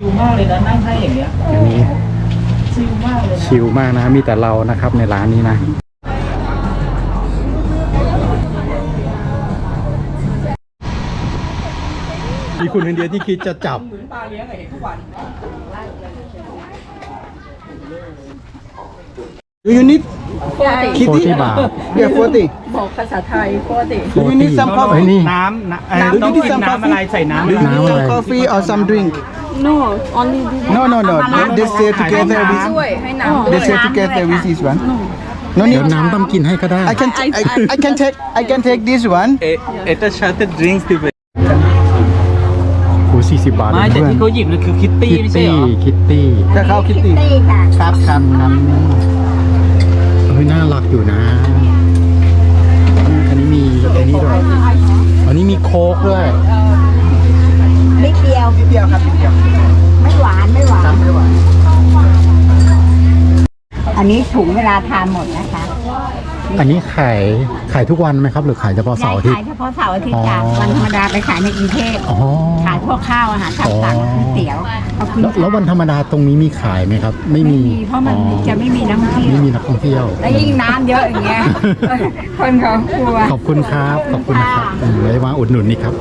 ชิลมากเลยนะนั่งให้อย่างเงี้ยอันนี้ชิลมากเลยนะชิลมากนะมีแต่เรานะครับในร้านนี้นะมีคุณคนเดียวที่คิดจะจับ เหมือนปลาเลี้ยงอะเห็นทุกวัน Do you need โฟที่บาท Yeah, 40. บอกภาษาไทยโคตรดิ Do you need some เฮ้ย coffee? นี่ น้ำนะเอ่อน้ำต้องที่กิน some น้ำอะไรใส่น้ำ Do อะไร you need some Now I- coffee or some drink? no only this No, no, no. They, they stay together ด้ with. วยให้น้ำด้ว They ย stay together with this one. No เดี๋ยว need. น้ำต้องกินให้ก็ได้ I can. I, I can take. I can take this one. এটার সাথে ড্রিঙ্কস দিবে โอ้สี่สิบบาท ไม่แต่ เพื่อน ที่เขาหยิบนั่นคือคิตตี้ คิต ไม่ใช่ ตี้ เหรอ คิตตี้ จะเข้าคิตตี้ครับครับครับ เฮ้ยน่ารักอยู่นะ อันนี้มีอันนี้ด้วยอันนี้มีโค้กด้วย นนี้ถุงเวลาทานหมดนะคะอันนี้ขายขายทุกวันไหมครับ หรือขายเฉพาะเสาร์อาทิตขายย์เฉพาะเสาร์อาทิตย์จ้ะอ๋อวันธรรมดาไปขายในกรุงเทพอ๋อขายพวกข้าวอาหารตามสั่งอ๋อก๋วยเตี๋ยวขอบคุณแล้วแล้ววันธรรมดาตรงนี้มีขายไหมครับ ไม่ไม่มีมีเพราะมันอ๋อจะไม่มีนักท่องเที่ยไม่วมีนักท่องเที่ยวและยิ่งน้ำเยอะอย่างเงี้ยคนเขากลัวขอบคุณครับขอบคุณนะครับอืมไว้มาอุดหนุนนี่ครับ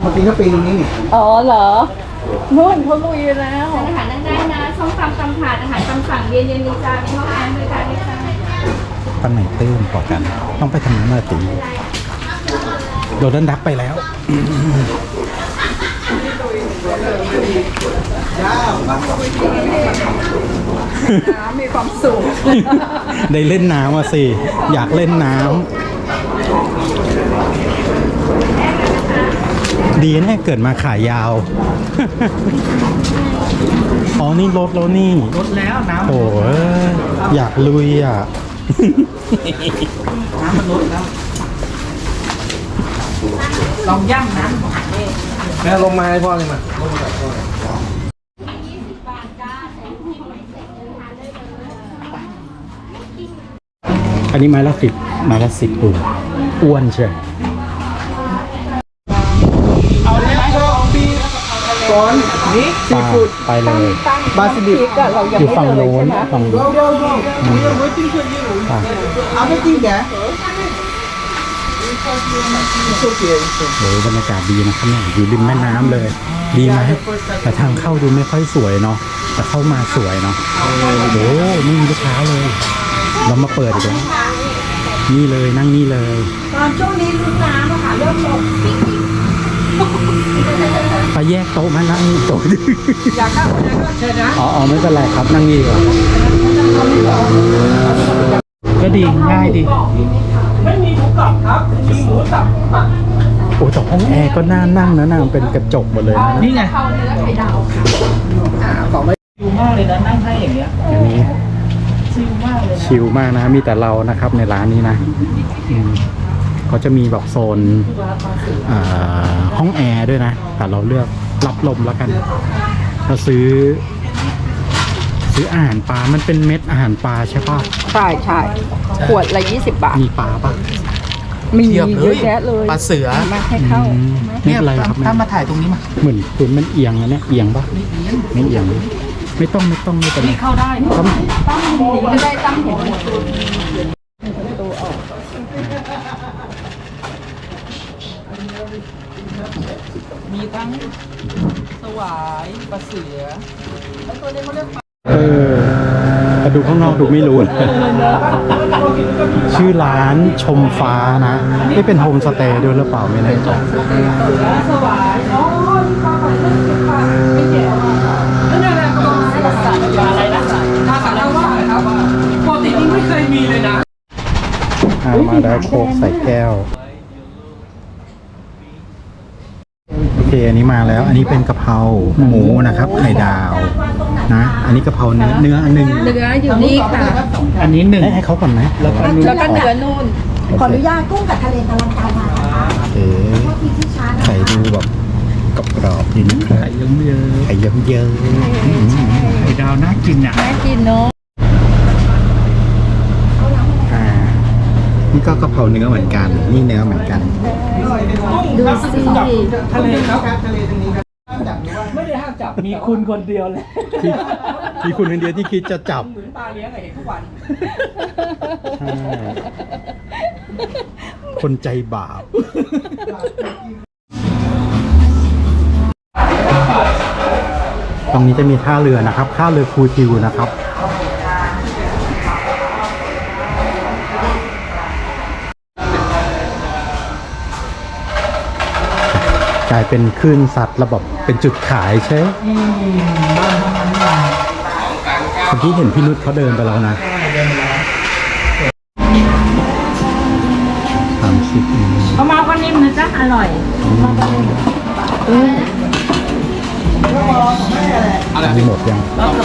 เมื่อกี้เขาปีนตรงนี้นี่อ๋อเหรอ นู่นเขาลุยไปแล้วอาหารได้นะส้มตำตำถาดอาหารตำสั่งเย็นเย็นมีจานมีห้องแอร์บริการไหมคะตั้งไหนตื้นกว่ากัน ต้องไปทางนั้นมาตีโดนดันดักไปแล้วน้ำมีความสุข ได้เล่นน้ำอะสิ อยากเล่นน้ำ ดีแน่เกิดมาขายาว อ๋อนี่รถแล้วนี่ ลดแล้วน้ำโอ้ยอยากลุยอะ น้ำมันลดแล้ว ลองย่างน้ำก่อนแม่ลงมาให้พ่อเลยมาอันนี้ไม้ละสิบไม้ละสิบปุ่นอ้วนใช่ เอาได้ไหม ก่อนนี่ซีปลาฟู้ดไปเลยบาซิลิกพริกอะเรายังอยู่ไม่ฝั่งเลยโน้นใช่ไหมฝั่งโน้น go go go we are waiting for you ป่ะเอาไม่จริงแก It's okay it's okay โอ้ยบรรยากาศดีนะครับเนี่ยอยู่ริมแม่น้ำเลย ดีไหมแต่ทางเข้าดูไม่ค่อยสวยเนาะแต่เข้ามาสวยเนาะโอ้โหไม่มีลูกค้าเลย เรามาเปิดอีกแล้วนี่เลยนั่งนี่เลย ตอนช่วงนี้รุ่นน้ำอะค่ะเริ่มลง ไปแยกโต๊ะมานั่งนี่โต๊ะอยากเข้าคนนั้นก็เชิญนะอ๋ออ๋อไม่เป็นไรครับนั่งนี่ดีกว่าก็ดีง่ายดี ไม่มีหมูกรอบครับมีหมูสับโอ้แต่ห้องแอร์ก็น่านั่งนะนางเป็นกระจกหมดเลยนะนี่ไงชิลมากเลยนะนั่งให้อย่างเงี้ยอันนี้ชิลมากเลยนะชิลมากนะมีแต่เรานะครับในร้านนี้นะอืม เขาจะมีแบบโซนอ่าห้องแอร์ด้วยนะ แต่เราเลือกรับลมแล้วกันเราซื้อ ซื้ออาหารปลา มันเป็นเม็ดอาหารปลาใช่ปะใช่ใช่ขวดละ20บาท มีปลาปะมีเยอะแยะเลยปลาเสือมาให้เข้าอืมไม่เป็นไรครับถ้าแม่มาถ่ายตรงนี้มาเหมือนคุณมันเอียงนะเนี่ยเอียงปะไม่เอียงไม่ต้องไม่ต้องไม่เป็นไรเข้าได้นะต้องจะได้ตั้งเห็นห มดมีทั้งสวายปลาเสือเออแต่ดูข้างนอกดูไม่รู้นะชื่อร้านชมฟ้านะนี่เป็นโฮมสเตย์ด้วยหรือเปล่าไม่แน่ใจสวายอ๋อมีปลาไหลเลือดปลาไม่แก่แล้วเนี่ยนะปลาอะไรนะปลาสารว่าครับปกตินี่ไม่เคยมีเลยนะอ่ามาได้โคกใส่แก้ว อเคอันนี้มาแล้ว อันนี้เป็นกะเพราหมูนะครับไข่ดาวนะ อันนี้กะเพราเนื้อเนื้ออันหนึ่งเนื้ออยู่นี่ค่ะ อันนี้หนึ่งให้ให้เขาก่อนไหมแล้วก็แล้วก็เนื้อนู่นขออนุญาตกุ้งกับทะเลกำลังการมานะคะโอเคที่ที่ช้านะไข่ดูแบบกรอบๆดีนะครับไข่เยิ้มเยอะไข่เยิ้มๆอืมไข่ดาวน่ากินอะแม่กินเนาะอ่านี่ก็กะเพราเนื้อเหมือนกัน นี่เนื้อเหมือนกัน ดูสิทะเลครับทะเลตรงนี้ครับจับดูว่าไม่ได้ห้ามจับจับมีคุณคนเดียวเลยที่ที่คุณคนเดียวที่คิดจะจับเหมือนปลาเลี้ยงอะเห็นทุกวันใช่คนใจบาปตรงนี้จะมีท่าเรือนะครับท่าเรือคูทิวนะครับ ลายเป็นคลื่นสัตว์ระบบเป็นจุดขายใช่เมื่อกี้เห็นพี่นุชเขาเดินไปแล้วนะสามสิบเอามาก็นิ่มนะจ๊ะ อร่อยอันนี้หมดยัง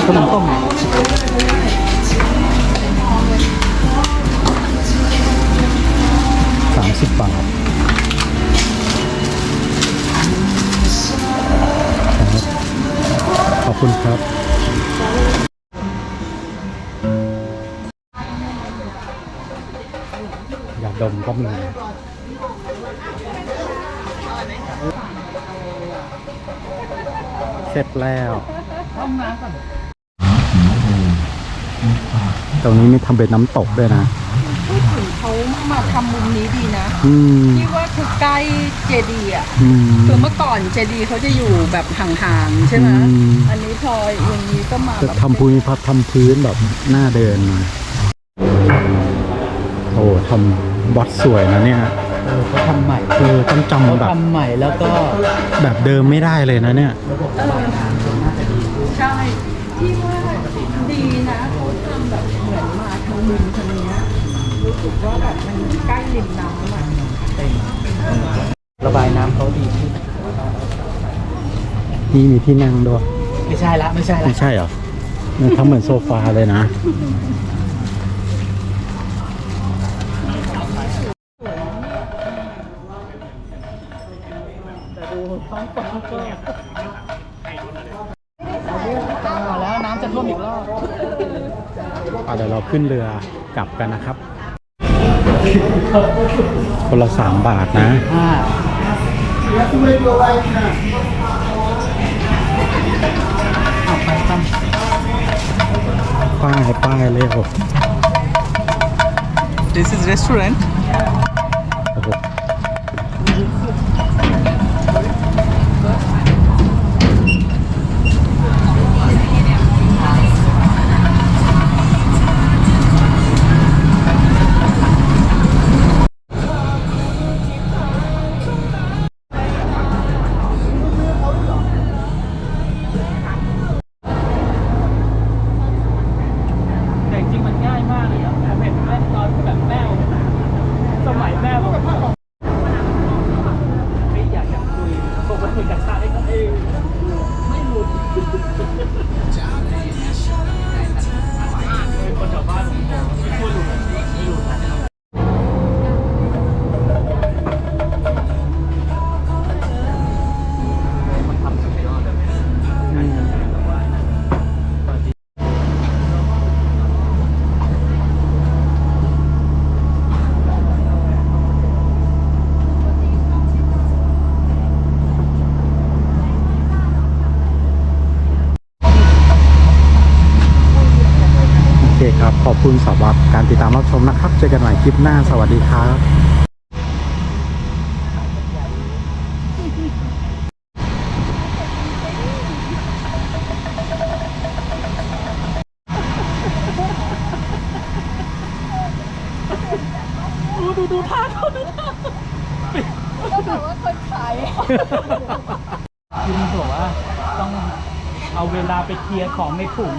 ขนมต้มสามสิบบาท ยาดมก็มีเสร็จแล้วตรงนี้มีทำเป็นน้ำตกด้วยนะเขามาทำมุมนี้ดีนะอืมที่ว่าคือใกล้เจดีย์อะอืมคือเมื่อก่อนเจดีย์เขาจะอยู่แบบห่างๆใช่ไหมอืมอันนี้พออย่างนี้ก็มาจะแบบทำภูมิพัฒน์ทำพื้นแบบหน้าเดินมาโอ้ทำ วัดสวยนะเนี่ย เออเขาทำใหม่เออต้องเขาจำแบบทำใหม่แล้วก็แบบเดิมไม่ได้เลยนะเนี่ย ใช่ที่ว่าดีนะเขาทำแบบเหมือนมาทางมุมทางเนี้ยรู้สึกว่าแบบมันใกล้ริมน้ำอะ ระบายน้ำเขาดีขึ้นนี่มีที่นั่งด้วย ไม่ใช่ละไม่ใช่ละไม่ใช่เหรอเนี่ยทำเหมือนโซฟาเลยนะ มาแล้วน้ำจะท่วมอีกรอบอะเดี๋ยวเราขึ้นเรือกลับกันนะครับ คนละสามบาทนะห้าเอาไปตั้มป้ายป้ายเร็ว This is restaurant เคครับ ขอบคุณสำหรับการติดตามรับชมนะครับ เจอกันใหม่คลิปหน้า สวัสดีครับคุณบอกว่าต้อง เอาเวลาไปเคลียร์ของในถุง